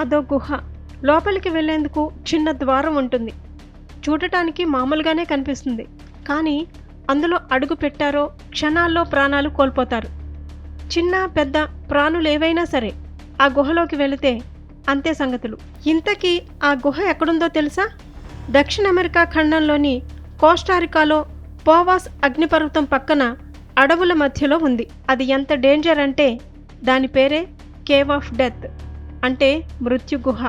అదో గుహ. లోపలికి వెళ్ళేందుకు చిన్న ద్వారం ఉంటుంది. చూడటానికి మామూలుగానే కనిపిస్తుంది. కానీ అందులో అడుగు పెట్టారో క్షణాల్లో ప్రాణాలు కోల్పోతారు. చిన్న పెద్ద ప్రాణులు ఏవైనా సరే ఆ గుహలోకి వెళితే అంతే సంగతులు. ఇంతకీ ఆ గుహ ఎక్కడుందో తెలుసా? దక్షిణ అమెరికా ఖండంలోని కోస్టారికాలో పోవాస్ అగ్నిపర్వతం పక్కన అడవుల మధ్యలో ఉంది. అది ఎంత డేంజర్ అంటే దాని పేరే కేవ్ ఆఫ్ డెత్. అంటే మృత్యు గుహ.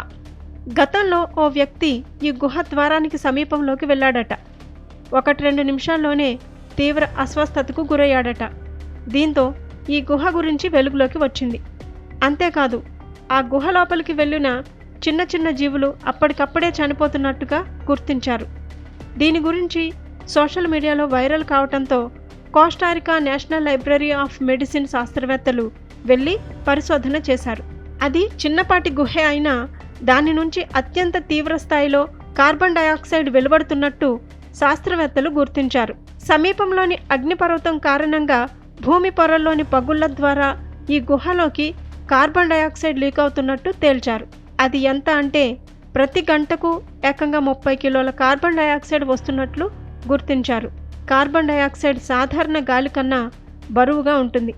గతంలో ఓ వ్యక్తి ఈ గుహ ద్వారానికి సమీపంలోకి వెళ్ళాడట. ఒకటి రెండు నిమిషాల్లోనే తీవ్ర అస్వస్థతకు గురయ్యాడట. దీంతో ఈ గుహ గురించి వెలుగులోకి వచ్చింది. అంతేకాదు ఆ గుహ లోపలికి వెళ్ళిన చిన్న చిన్న జీవులు అప్పటికప్పుడే చనిపోతున్నట్టుగా గుర్తించారు. దీని గురించి సోషల్ మీడియాలో వైరల్ కావడంతో Costa Rica national library of medicine శాస్త్రవేత్తలు వెళ్ళి పరిశోధన చేశారు. అది చిన్నపాటి గుహే అయినా దాని నుంచి అత్యంత తీవ్ర స్థాయిలో కార్బన్ డయాక్సైడ్ వెలువడుతున్నట్టు శాస్త్రవేత్తలు గుర్తించారు. సమీపంలోని అగ్నిపర్వతం కారణంగా భూమి పొరల్లోని పగుళ్ళ ద్వారా ఈ గుహలోకి కార్బన్ డయాక్సైడ్ లీక్ అవుతున్నట్టు తేల్చారు. అది ఎంత అంటే ప్రతి గంటకు ఏకంగా ముప్పై కిలోల కార్బన్ డయాక్సైడ్ వస్తున్నట్లు గుర్తించారు. కార్బన్ డయాక్సైడ్ సాధారణ గాలి కన్నా బరువుగా ఉంటుంది.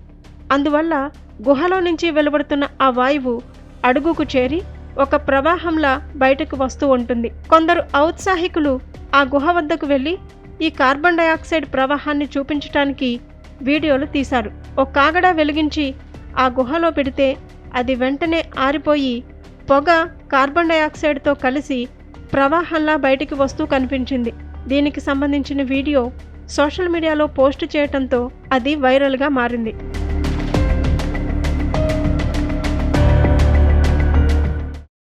అందువల్ల గుహలో నుంచి వెలువడుతున్న ఆ వాయువు అడుగుకు చేరి ఒక ప్రవాహంలా బయటకు వస్తూ ఉంటుంది. కొందరు ఔత్సాహికులు ఆ గుహ వద్దకు వెళ్ళి ఈ కార్బన్ డయాక్సైడ్ ప్రవాహాన్ని చూపించటానికి వీడియోలు తీశారు. ఒక కాగడ వెలిగించి ఆ గుహలో పెడితే అది వెంటనే ఆరిపోయి పొగ కార్బన్ డయాక్సైడ్తో కలిసి ప్రవాహంలా బయటికి వస్తూ కనిపించింది. దీనికి సంబంధించిన వీడియో సోషల్ మీడియాలో పోస్ట్ చేయటంతో అది వైరల్గా మారింది.